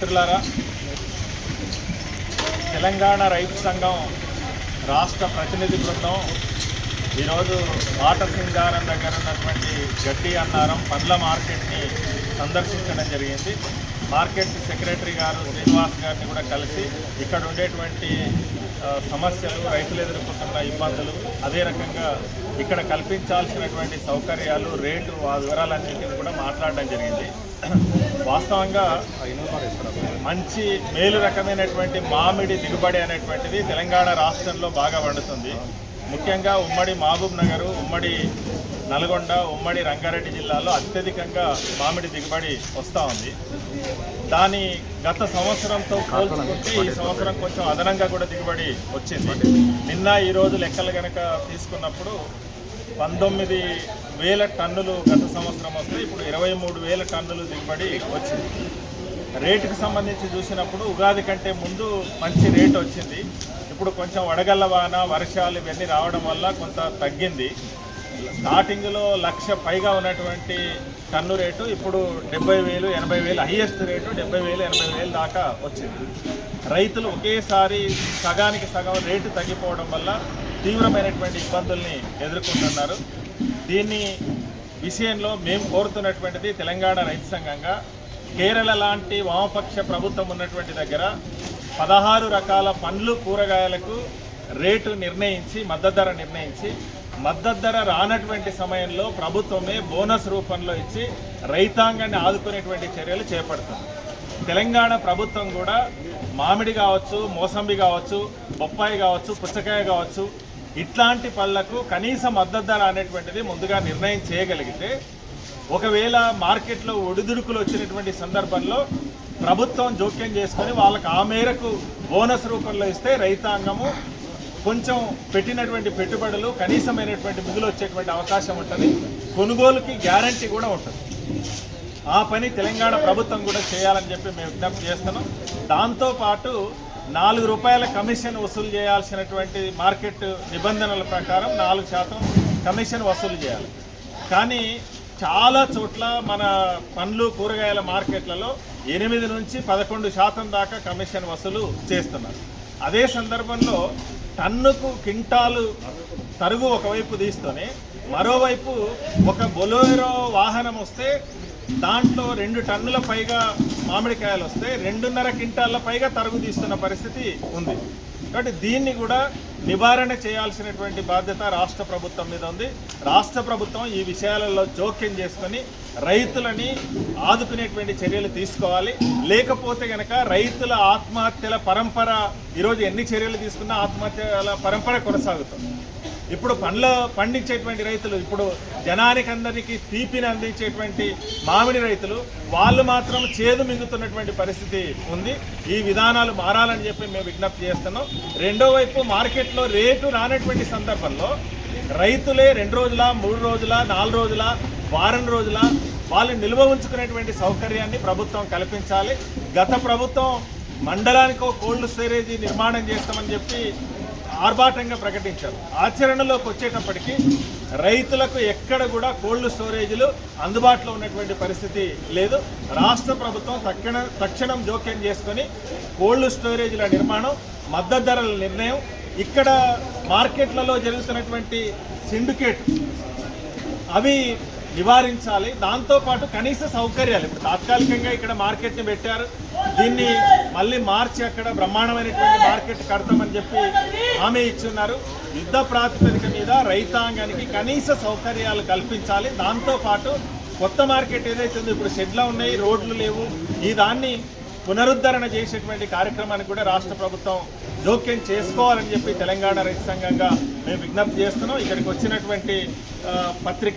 మిత్రులారా తెలంగాణ రైతు సంఘం రాష్ట్ర ప్రతినిధి బృందం ఈరోజు ఆట సింగారం దగ్గర ఉన్నటువంటి గడ్డి అన్నారం పండ్ల మార్కెట్ని సందర్శించడం జరిగింది. మార్కెట్ సెక్రటరీ గారు శ్రీనివాస్ గారిని కూడా కలిసి ఇక్కడ ఉండేటువంటి సమస్యలు రైతులు ఎదుర్కొంటున్న ఇబ్బందులు అదే రకంగా ఇక్కడ కల్పించాల్సినటువంటి సౌకర్యాలు రేటు ఆ వివరాలన్నింటినీ కూడా మాట్లాడడం జరిగింది. వాస్తవంగా మంచి మేలు రకమైనటువంటి మామిడి దిగుబడి అనేటువంటిది తెలంగాణ రాష్ట్రంలో బాగా పండుతుంది. ముఖ్యంగా ఉమ్మడి మహబూబ్ నగర్ ఉమ్మడి నల్గొండ ఉమ్మడి రంగారెడ్డి జిల్లాలో అత్యధికంగా మామిడి దిగుబడి వస్తూ ఉంది. దాని గత సంవత్సరంతో పోల్చుకుంటే ఈ సంవత్సరం కొంచెం అదనంగా కూడా దిగుబడి వచ్చింది. నిన్న ఈ రోజు లెక్కలు కనుక తీసుకున్నప్పుడు పంతొమ్మిది వేల టన్నులు గత సంవత్సరం వస్తే ఇప్పుడు ఇరవై మూడు వేల టన్నులు దిగుబడి వచ్చింది. రేటుకి సంబంధించి చూసినప్పుడు ఉగాది కంటే ముందు మంచి రేట్ వచ్చింది. ఇప్పుడు కొంచెం వడగళ్ళ వాన వర్షాలు ఇవన్నీ రావడం వల్ల కొంత తగ్గింది. స్టార్టింగ్లో లక్ష పైగా ఉన్నటువంటి టన్ను రేటు ఇప్పుడు డెబ్బై వేలు ఎనభై వేలు హయ్యెస్ట్ రేటు డెబ్బై వేలు ఎనభై వేలు దాకా వచ్చింది. రైతులు ఒకేసారి సగానికి సగం రేటు తగ్గిపోవడం వల్ల తీవ్రమైనటువంటి ఇబ్బందుల్ని ఎదుర్కొంటున్నారు. దీన్ని విషయంలో మేము కోరుతున్నటువంటిది తెలంగాణ రైతు సంఘంగా కేరళ లాంటి వామపక్ష ప్రభుత్వం ఉన్నటువంటి దగ్గర పదహారు రకాల పండ్లు కూరగాయలకు రేటు నిర్ణయించి మద్దతు ధర నిర్ణయించి మద్దతు ధర రానటువంటి సమయంలో ప్రభుత్వమే బోనస్ రూపంలో ఇచ్చి రైతాంగాన్ని ఆదుకునేటువంటి చర్యలు చేపడుతుంది. తెలంగాణ ప్రభుత్వం కూడా మామిడి కావచ్చు మోసంబి కావచ్చు బొప్పాయి కావచ్చు పుచ్చకాయ కావచ్చు ఇట్లాంటి పళ్ళకు కనీస మద్దతు ధర అనేటువంటిది ముందుగా నిర్ణయం చేయగలిగితే ఒకవేళ మార్కెట్లో ఒడిదుడుకులు వచ్చినటువంటి సందర్భంలో ప్రభుత్వం జోక్యం చేసుకొని వాళ్ళకి ఆ మేరకు బోనస్ రూపంలో ఇస్తే రైతాంగము కొంచెం పెట్టినటువంటి పెట్టుబడులు కనీసమైనటువంటి మిగులు వచ్చేటువంటి అవకాశం ఉంటుంది. కొనుగోలుకి గ్యారంటీ కూడా ఉంటుంది. ఆ పని తెలంగాణ ప్రభుత్వం కూడా చేయాలని చెప్పి మేము విజ్ఞప్తి చేస్తున్నాం. దాంతోపాటు నాలుగు రూపాయల కమిషన్ వసూలు చేయాల్సినటువంటి మార్కెట్ నిబంధనల ప్రకారం నాలుగు శాతం కమిషన్ వసూలు చేయాలి. కానీ చాలా చోట్ల మన పండ్లు కూరగాయల మార్కెట్లలో ఎనిమిది నుంచి పదకొండు శాతం దాకా కమిషన్ వసూలు చేస్తున్నారు. అదే సందర్భంలో టన్నుకు కింటాలు తరుగు ఒకవైపు తీస్తూనే మరోవైపు ఒక బొలోరో వాహనం వస్తే దాంట్లో రెండు టన్నుల పైగా మామిడికాయలు వస్తే రెండున్నర క్వింటాళ్ళ పైగా తరుగు తీస్తున్న పరిస్థితి ఉంది. కాబట్టి దీన్ని కూడా నివారణ చేయాల్సినటువంటి బాధ్యత రాష్ట్ర ప్రభుత్వం మీద ఉంది. రాష్ట్ర ప్రభుత్వం ఈ విషయాలలో జోక్యం చేసుకొని రైతులని ఆదుకునేటువంటి చర్యలు తీసుకోవాలి. లేకపోతే గనక రైతుల ఆత్మహత్యల పరంపర ఈరోజు ఎన్ని చర్యలు తీసుకున్నా ఆత్మహత్యల పరంపర కొనసాగుతుంది. ఇప్పుడు పండ్ల పండించేటువంటి రైతులు ఇప్పుడు జనానికి అందరికీ తీపిని అందించేటువంటి మామిడి రైతులు వాళ్ళు మాత్రం చేదు మింగుతున్నటువంటి పరిస్థితి ఉంది. ఈ విధానాలు మారాలని చెప్పి మేము విజ్ఞప్తి చేస్తున్నాం. రెండో వైపు మార్కెట్లో రేటు రానటువంటి సందర్భంలో రైతులే రెండు రోజుల మూడు రోజుల నాలుగు రోజుల వారం రోజుల వాళ్ళు నిల్వ ఉంచుకునేటువంటి సౌకర్యాన్ని ప్రభుత్వం కల్పించాలి. గత ప్రభుత్వం మండలానికి కోల్డ్ స్టోరేజీ నిర్మాణం చేస్తామని చెప్పి ఆర్భాటంగా ప్రకటించారు. ఆచరణలోకి వచ్చేటప్పటికి రైతులకు ఎక్కడ కూడా కోల్డ్ స్టోరేజీలు అందుబాటులో ఉన్నటువంటి పరిస్థితి లేదు. రాష్ట్ర ప్రభుత్వం తక్షణ తక్షణం జోక్యం చేసుకొని కోల్డ్ స్టోరేజీల నిర్మాణం మద్దతు ధరల నిర్ణయం ఇక్కడ మార్కెట్లలో జరుగుతున్నటువంటి సిండికేట్ అవి నివారించాలి. దాంతోపాటు కనీస సౌకర్యాలు. ఇప్పుడు తాత్కాలికంగా ఇక్కడ మార్కెట్ని పెట్టారు. దీన్ని మళ్ళీ మార్చి అక్కడ బ్రహ్మాండమైనటువంటి మార్కెట్ కడతామని చెప్పి హామీ ఇచ్చున్నారు. యుద్ధ ప్రాతిపదిక మీద రైతాంగానికి కనీస సౌకర్యాలు కల్పించాలి. దాంతోపాటు కొత్త మార్కెట్ ఏదైతే ఉందో ఇప్పుడు షెడ్లో ఉన్నాయి రోడ్లు లేవు. ఈ దాన్ని పునరుద్ధరణ చేసేటువంటి కార్యక్రమానికి కూడా రాష్ట్ర ప్రభుత్వం జోక్యం చేసుకోవాలని చెప్పి తెలంగాణ రైతు సంఘంగా మేము విజ్ఞప్తి చేస్తున్నాం. ఇక్కడికి వచ్చినటువంటి పత్రిక పత్రికా